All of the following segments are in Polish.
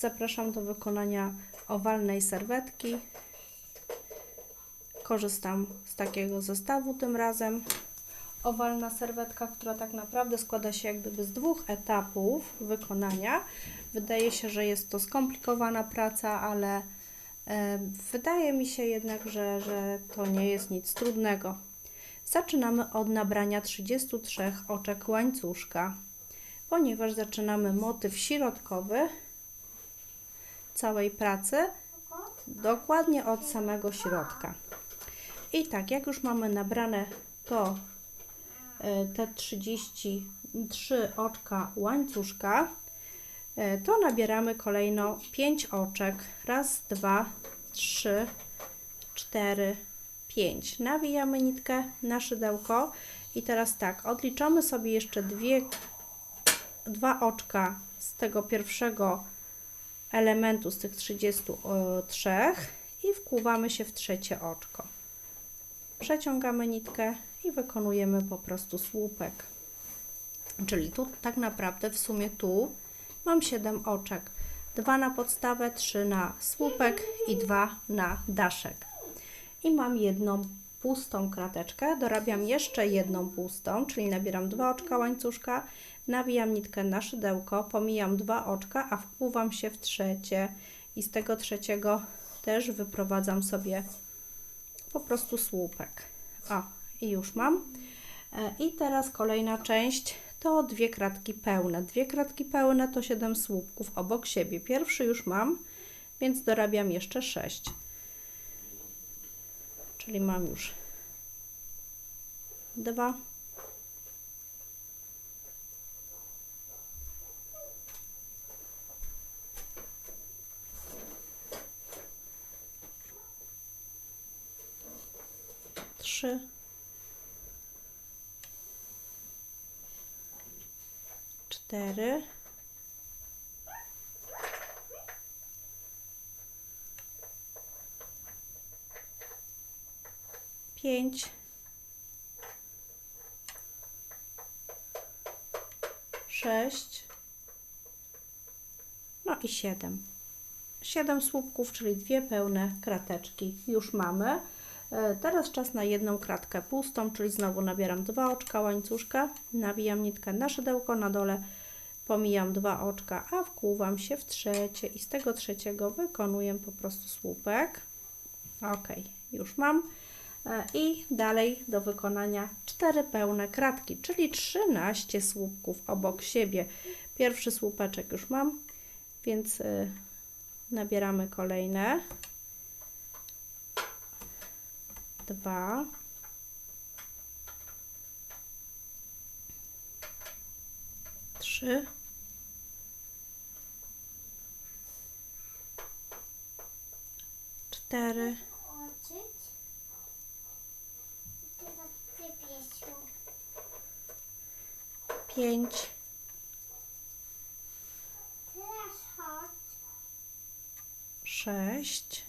Zapraszam do wykonania owalnej serwetki. Korzystam z takiego zestawu tym razem. Owalna serwetka, która tak naprawdę składa się jak gdyby z dwóch etapów wykonania. Wydaje się, że jest to skomplikowana praca, ale e, wydaje mi się jednak, że, że to nie jest nic trudnego. Zaczynamy od nabrania 33 oczek łańcuszka, ponieważ zaczynamy motyw środkowy całej pracy dokładnie od samego środka. I tak, jak już mamy nabrane to e, te 33 oczka łańcuszka, e, to nabieramy kolejno 5 oczek. Raz, dwa, trzy, cztery, 5. Nawijamy nitkę na szydełko i teraz tak, odliczamy sobie jeszcze dwie, dwa oczka z tego pierwszego elementu, z tych 33 i wkłuwamy się w trzecie oczko. Przeciągamy nitkę i wykonujemy po prostu słupek. Czyli tu tak naprawdę w sumie tu mam 7 oczek. 2 na podstawę, 3 na słupek i 2 na daszek i mam jedną pustą krateczkę. Dorabiam jeszcze jedną pustą, czyli nabieram dwa oczka łańcuszka, nawijam nitkę na szydełko, pomijam dwa oczka, a wpływam się w trzecie i z tego trzeciego też wyprowadzam sobie po prostu słupek. O, i już mam. E, I teraz kolejna część to dwie kratki pełne. Dwie kratki pełne to 7 słupków obok siebie. Pierwszy już mam, więc dorabiam jeszcze 6 czyli mam już dwa. Trzy. Cztery. Pięć, sześć, no i siedem. Siedem słupków, czyli dwie pełne krateczki już mamy. E, teraz czas na jedną kratkę pustą, czyli znowu nabieram dwa oczka łańcuszka, nawijam nitkę na szydełko na dole, pomijam dwa oczka, a wkłuwam się w trzecie i z tego trzeciego wykonuję po prostu słupek. Ok, już mam. E, i dalej do wykonania 4 pełne kratki, czyli 13 słupków obok siebie. Pierwszy słupeczek już mam, więc e, nabieramy kolejne. Dwa. Trzy. Cztery. Pięć, sześć,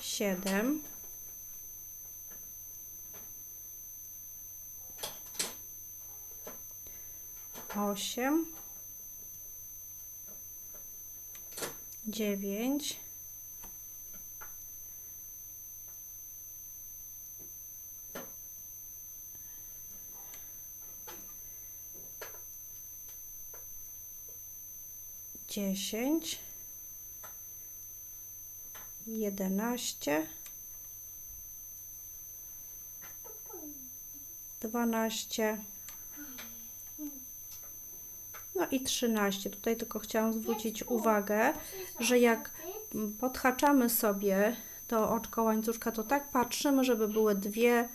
siedem, osiem, dziewięć, dziesięć, jedenaście, dwanaście, no i trzynaście. Tutaj tylko chciałam zwrócić uwagę, że jak podhaczamy sobie to oczko łańcuszka, to tak patrzymy, żeby były dwie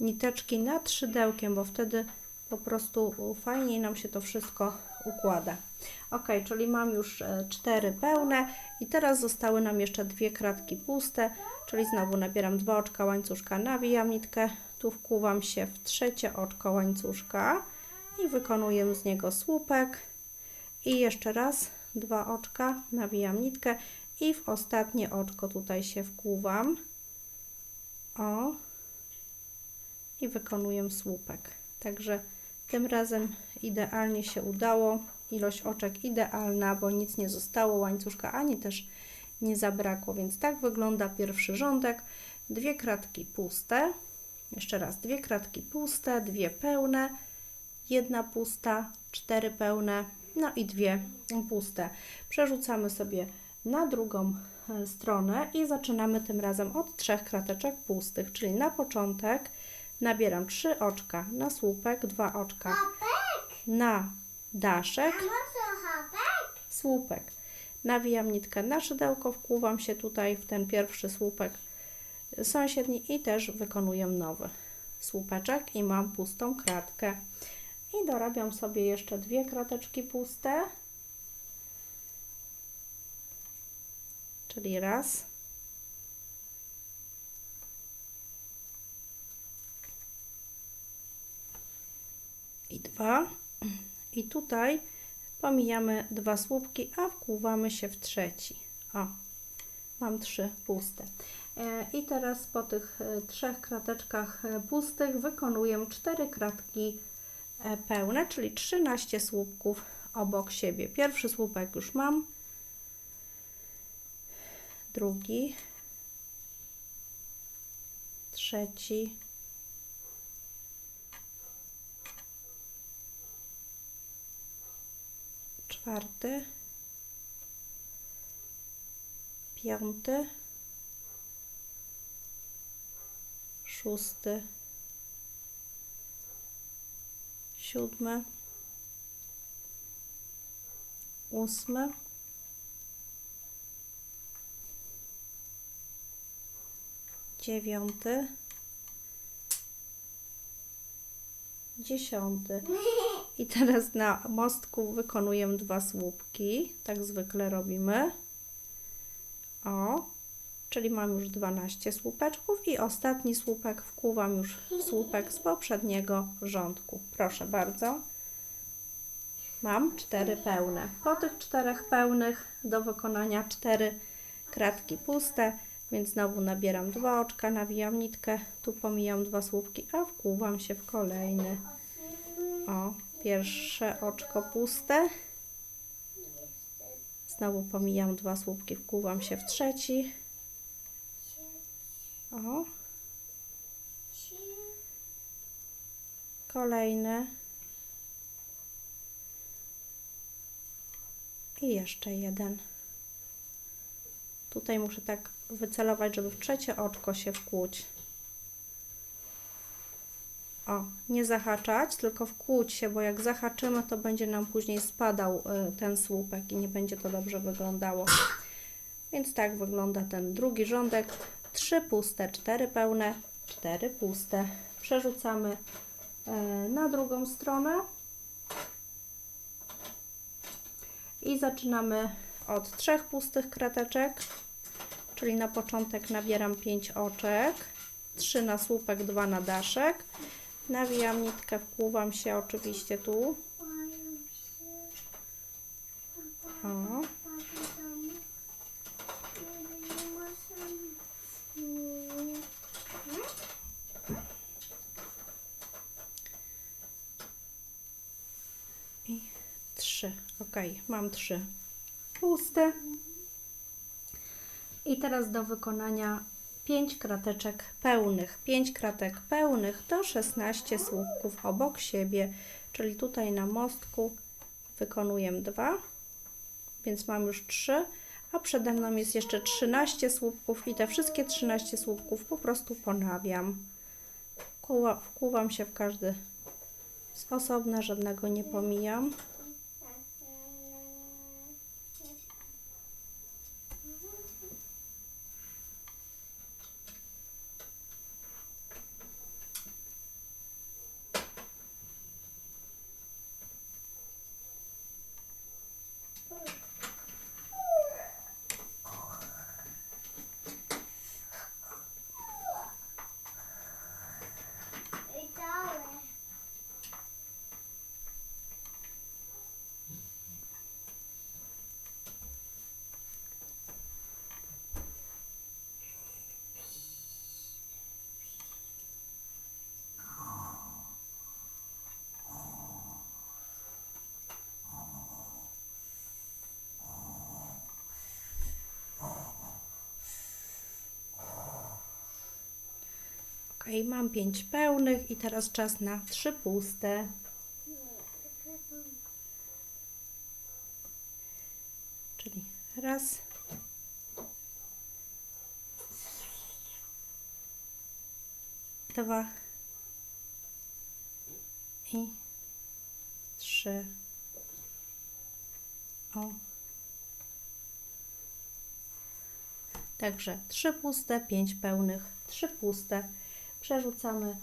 niteczki nad szydełkiem, bo wtedy po prostu fajniej nam się to wszystko układa. Ok, czyli mam już e, cztery pełne i teraz zostały nam jeszcze dwie kratki puste, czyli znowu nabieram dwa oczka łańcuszka, nawijam nitkę, tu wkuwam się w trzecie oczko łańcuszka i wykonuję z niego słupek i jeszcze raz dwa oczka, nawijam nitkę i w ostatnie oczko tutaj się wkuwam. O. i wykonuję słupek. Także tym razem idealnie się udało. Ilość oczek idealna, bo nic nie zostało, łańcuszka ani też nie zabrakło, więc tak wygląda pierwszy rządek. Dwie kratki puste. Jeszcze raz, dwie kratki puste, dwie pełne, jedna pusta, cztery pełne, no i dwie puste. Przerzucamy sobie na drugą e, stronę i zaczynamy tym razem od trzech krateczek pustych, czyli na początek nabieram trzy oczka na słupek, dwa oczka na daszek, słupek. Nawijam nitkę na szydełko, wkłuwam się tutaj w ten pierwszy słupek sąsiedni i też wykonuję nowy słupeczek i mam pustą kratkę. I dorabiam sobie jeszcze dwie krateczki puste. Czyli raz. I dwa. I tutaj pomijamy dwa słupki, a wkłuwamy się w trzeci. O, mam trzy puste. E, I teraz po tych e, trzech krateczkach e, pustych wykonuję cztery kratki pełne, czyli 13 słupków obok siebie. Pierwszy słupek już mam, drugi, trzeci, czwarty, piąty, szósty, siódmy, ósmy, dziewiąty, dziesiąty. I teraz na mostku wykonuję dwa słupki. Tak zwykle robimy. O, czyli mam już 12 słupeczków i ostatni słupek wkuwam już w słupek z poprzedniego rządku. Proszę bardzo. Mam cztery pełne. Po tych czterech pełnych do wykonania cztery kratki puste, więc znowu nabieram dwa oczka, nawijam nitkę, tu pomijam dwa słupki, a wkuwam się w kolejny. O, pierwsze oczko puste. Znowu pomijam dwa słupki, wkuwam się w trzeci. O. Kolejny. I jeszcze jeden. Tutaj muszę tak wycelować, żeby w trzecie oczko się wkłuć. O, nie zahaczać, tylko wkłuć się, bo jak zahaczymy, to będzie nam później spadał y, ten słupek i nie będzie to dobrze wyglądało. Więc tak wygląda ten drugi rządek. Trzy puste, cztery pełne, cztery puste. Przerzucamy y, na drugą stronę. I zaczynamy od trzech pustych krateczek, czyli na początek nabieram 5 oczek, 3 na słupek, 2 na daszek. Nawijam nitkę, wkłuwam się oczywiście tu. O. I trzy. Ok, mam trzy puste. I teraz do wykonania 5 krateczek pełnych. 5 kratek pełnych to 16 słupków obok siebie, czyli tutaj na mostku wykonuję 2, więc mam już 3, a przede mną jest jeszcze 13 słupków i te wszystkie 13 słupków po prostu ponawiam. Wkuwam się w każdy z osobna, żadnego nie pomijam. Ok, mam pięć pełnych i teraz czas na trzy puste. Czyli raz, dwa i trzy. O. Także trzy puste, pięć pełnych, trzy puste. Przerzucamy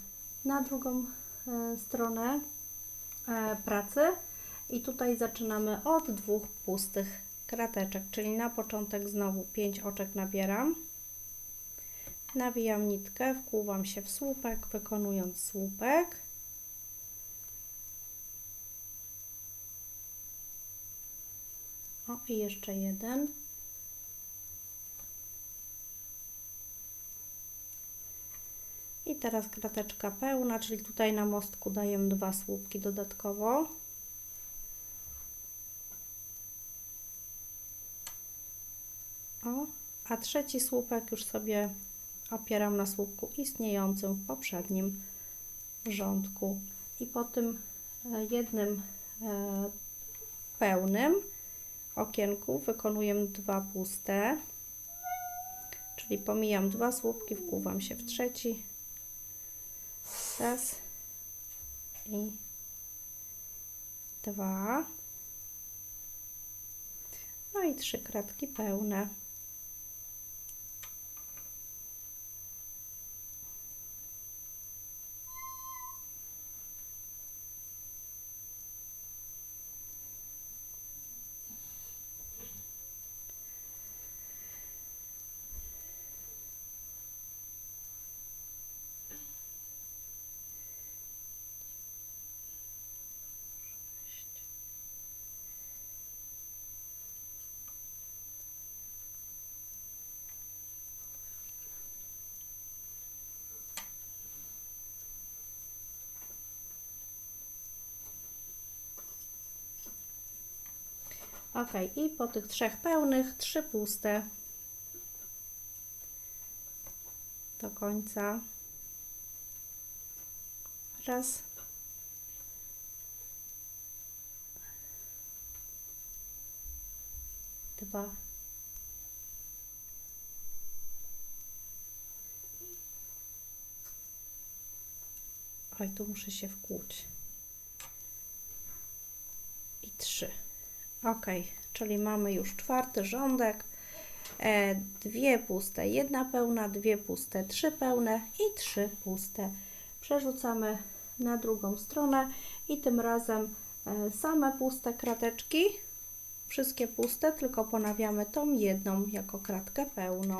na drugą e, stronę e, pracy i tutaj zaczynamy od dwóch pustych krateczek, czyli na początek znowu 5 oczek nabieram. Nawijam nitkę, wkłuwam się w słupek, wykonując słupek. O, i jeszcze jeden. I teraz krateczka pełna, czyli tutaj na mostku dajemy dwa słupki dodatkowo. O, a trzeci słupek już sobie opieram na słupku istniejącym w poprzednim rządku. I po tym e, jednym e, pełnym okienku wykonuję dwa puste, czyli pomijam dwa słupki, wpływam się w trzeci, raz i dwa, no i trzy kratki pełne. Ok, i po tych trzech pełnych, trzy puste do końca. Raz. Dwa. Oj, tu muszę się wkłuć. I trzy. Ok, czyli mamy już czwarty rządek. E, dwie puste, jedna pełna, dwie puste, trzy pełne i trzy puste. Przerzucamy na drugą stronę i tym razem e, same puste krateczki. Wszystkie puste, tylko ponawiamy tą jedną jako kratkę pełną.